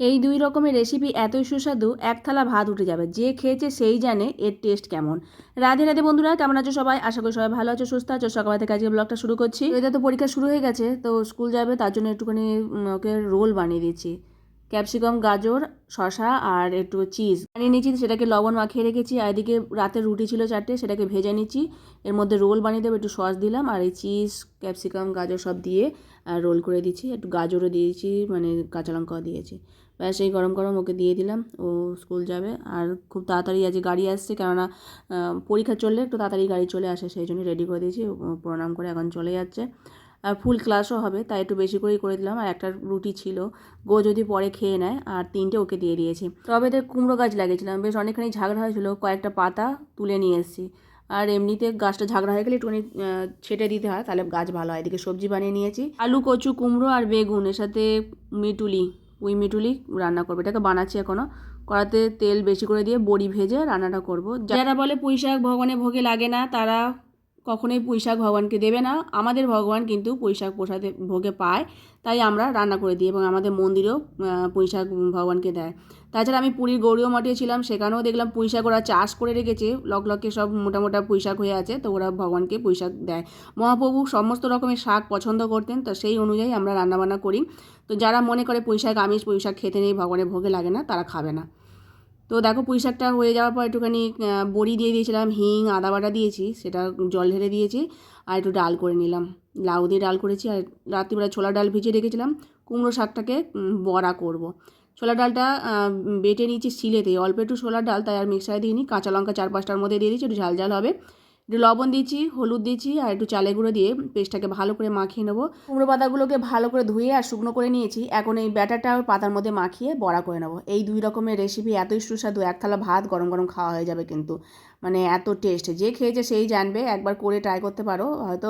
এই দুই রকমের রেসিপি এতই সুস্বাদু, এক থালা ভাত উঠে যাবে। যে খেয়েছে সেই জানে এর টেস্ট কেমন। রাধে রাধে বন্ধুরা, কেমন আছো সবাই? আশা করি সবাই ভালো আছো, সুস্থ আছো। সকাল থেকে আজকে ব্লগটা শুরু করছি। এটা তো পরীক্ষা শুরু হয়ে গেছে, তো স্কুল যাবে, তার জন্য একটুখানি ওকে রোল বানিয়ে দিয়েছি ক্যাপসিকাম গাজর শশা আর একটু চিজ বানিয়ে নিয়েছি, সেটাকে লবণ মাখিয়ে রেখেছি, আর এদিকে রাতে রুটি ছিল চারটে, সেটাকে ভেজে নিচ্ছি। এর মধ্যে রোল বানিয়ে দেবো, একটু সস দিলাম, আর এই চিজ ক্যাপসিকাম গাজর সব দিয়ে রোল করে দিচ্ছি। একটু গাজরও দিয়েছি মানে কাঁচা লঙ্কাও দিয়েছি। ব্যাস এই গরম গরম ওকে দিয়ে দিলাম, ও স্কুল যাবে। আর খুব তাড়াতাড়ি আজকে গাড়ি আসছে, কেননা পরীক্ষা চললে একটু তাড়াতাড়ি গাড়ি চলে আসে, সেই জন্য রেডি করে দিয়েছি প্রণাম করে এখন চলে যাচ্ছে। আর ফুল ক্লাসও হবে, তাই একটু বেশি করেই করে দিলাম, আর একটা রুটি ছিল, গো যদি পরে খেয়ে নেয়, আর তিনটে ওকে দিয়ে দিয়েছি। তবে এদের কুমড়ো গাছ লাগিয়েছিলাম, বেশ অনেকখানি ঝাগড়া হয়েছিল, কয়েকটা পাতা তুলে নিয়ে এসেছি। আর এমনিতে গাছটা ঝাগড়া হয়ে গেলে একটুখানি ছেটে দিতে হয়, তাহলে গাছ ভালো হয়। এদিকে সবজি বানিয়ে নিয়েছি, আলু, কচু, কুমড়ো আর বেগুন, এর সাথে মিটুলি। পুঁই মিটুলি রান্না করব। এটাকে বানাচ্ছি এখনও কড়াতে তেল বেশি করে দিয়ে বড়ি ভেজে রান্নাটা করব। যারা বলে পুঁই শাক ভগবানের ভোগে লাগে না, তারা কখনোই পুঁই শাক ভগবানকে দেবে না। আমাদের ভগবান কিন্তু পুঁই শাক প্রসাদে ভোগে পায় তাই আমরা রান্না করে দিই এবং আমাদের মন্দিরেও আহ, পুঁই শাক ভগবানকে দেয়। তাছাড়া আমি পুরীর গৌরীয় মঠে ছিলাম সেখানেও দেখলাম পুঁই শাক ওরা চাষ করে রেখেছে। লক লকে সব মোটা মোটা পুঁই শাক হয়ে আছে তো ওরা ভগবানকে পুঁই শাক দেয়। মহাপ্রভু সমস্ত রকমের শাক পছন্দ করতেন তো সেই অনুযায়ী আমরা রান্নাবান্না করি। তো যারা মনে করে পুঁই শাক আমিষ পুঁই শাক খেতে নেই ভগবানের ভোগে লাগে না তারা খাবে না। তো দেখো পুঁই শাকটা হয়ে যাওয়ার পর একটুখানি বড়ি দিয়ে দিয়েছিলাম, হিং, আদা বাটা দিয়েছি, সেটা জল ঢেলে দিয়েছি আর একটু ডাল করে নিলাম লাউ দিয়ে ডাল করেছি আর রাত্রিবেলা ছোলা ডাল ভিজিয়ে রেখেছিলাম, কুমড়ো শাকটাকে বড়া করব। ছোলা ডালটা বেটে নিয়েছি শিলেতে, অল্প একটু ছোলার ডাল, তাই আর মিক্সারে দিয়ে নিই কাঁচা লঙ্কা চার পাঁচটার মধ্যে দিয়ে দিয়েছি, একটু ঝাল ঝাল হবে একটু লবণ দিয়েছি, হলুদ দিয়েছি আর একটু চালে গুঁড়ো দিয়ে পেস্টটাকে ভালো করে মাখিয়ে নেব। কুমড়ো পাতাগুলোকে ভালো করে ধুয়ে আর শুকনো করে নিয়েছি। এখন এই ব্যাটারটা পাতার মধ্যে মাখিয়ে বড়া করে নেব। এই দুই রকমের রেসিপি এতই সুস্বাদু এক থালা ভাত গরম গরম খাওয়া হয়ে যাবে কিন্তু। মানে এত টেস্ট যে খেয়েছে সেই জানবে। একবার করে ট্রাই করতে পারো। হয়তো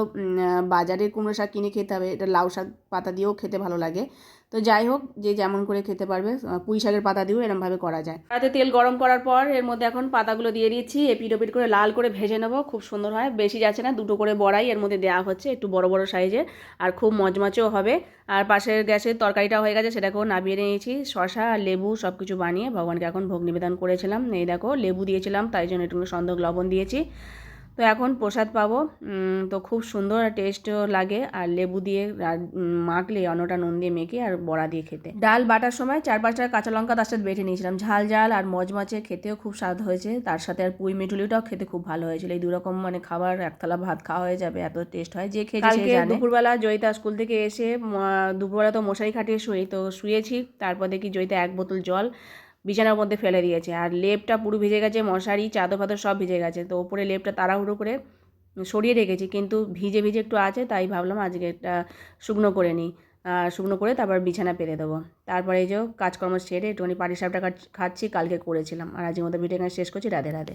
বাজারের কুমড়ো শাক কিনে খেতে হবে, এটা লাউ শাক পাতা দিয়েও খেতে ভালো লাগে। তো যাই হোক, যে যেমন করে খেতে পারবে পুঁই শাকের পাতা দিয়েও এরমভাবে করা যায়। তাতে তেল গরম করার পর এর মধ্যে এখন পাতাগুলো দিয়ে দিয়েছি এপিট ওপিট করে লাল করে ভেজে নেব, খুব সুন্দর হয়, বেশি যাচ্ছে না, দুটো করে বড়াই এর মধ্যে দেওয়া হচ্ছে, একটু বড় বড় সাইজে, আর খুব মজমচেও হবে। আর পাশের গ্যাসের তরকারিটা হয়ে গেছে, সেটাকেও নামিয়ে নিয়েছি শশা আর লেবু সব কিছু বানিয়ে ভগবানকে এখন ভোগ নিবেদন করেছিলাম। এই দেখো, লেবু দিয়েছিলাম, তাই জন্য একটু সন্দেহ লবণ দিয়েছি। তো এখন প্রসাদ পাবো। তো খুব সুন্দর টেস্টও লাগে। আর লেবু দিয়ে মাখলে অন্যটা নুন দিয়ে মেখে আর বড়া দিয়ে খেতে। ডাল বাটার সময় চার পাঁচটা কাঁচা লঙ্কা তার সাথে বেটে নিয়েছিলাম। ঝাল ঝাল আর মজমাচে খেতেও খুব স্বাদ হয়েছে। তার সাথে আর পুঁই মিঠুলিটাও খেতে খুব ভালো হয়েছিল। এই দুরকম মানে খাবার এক থালা ভাত খাওয়া হয়ে যাবে এত টেস্ট হয়। যে খেয়েছে সে দুপুরবেলা জয়িতা স্কুল থেকে এসে দুপুরবেলা তো মশারি খাটিয়ে শুই তো শুয়েছি। তারপর দেখি জয়িতা এক বোতল জল বিছানার মধ্যে ফেলে দিয়েছে। আর লেপটা পুরো ভিজে গেছে, মশারি, চাদর ফাদর সব ভিজে গেছে। তো ওপরে লেপটা তাড়াহুড়ো করে সরিয়ে রেখেছি, কিন্তু ভিজে ভিজে একটু আছে, তাই ভাবলাম আজকে একটা শুকনো করে নিই। শুকনো করে তারপর বিছানা পেতে দেবো। তারপরে এই যে কাজকর্ম সেরে একটুখানি পাটি সাপটা খাচ্ছি, কালকে করেছিলাম। আর আজকের মতো ভিডিও শেষ করছি, রাধে রাধে।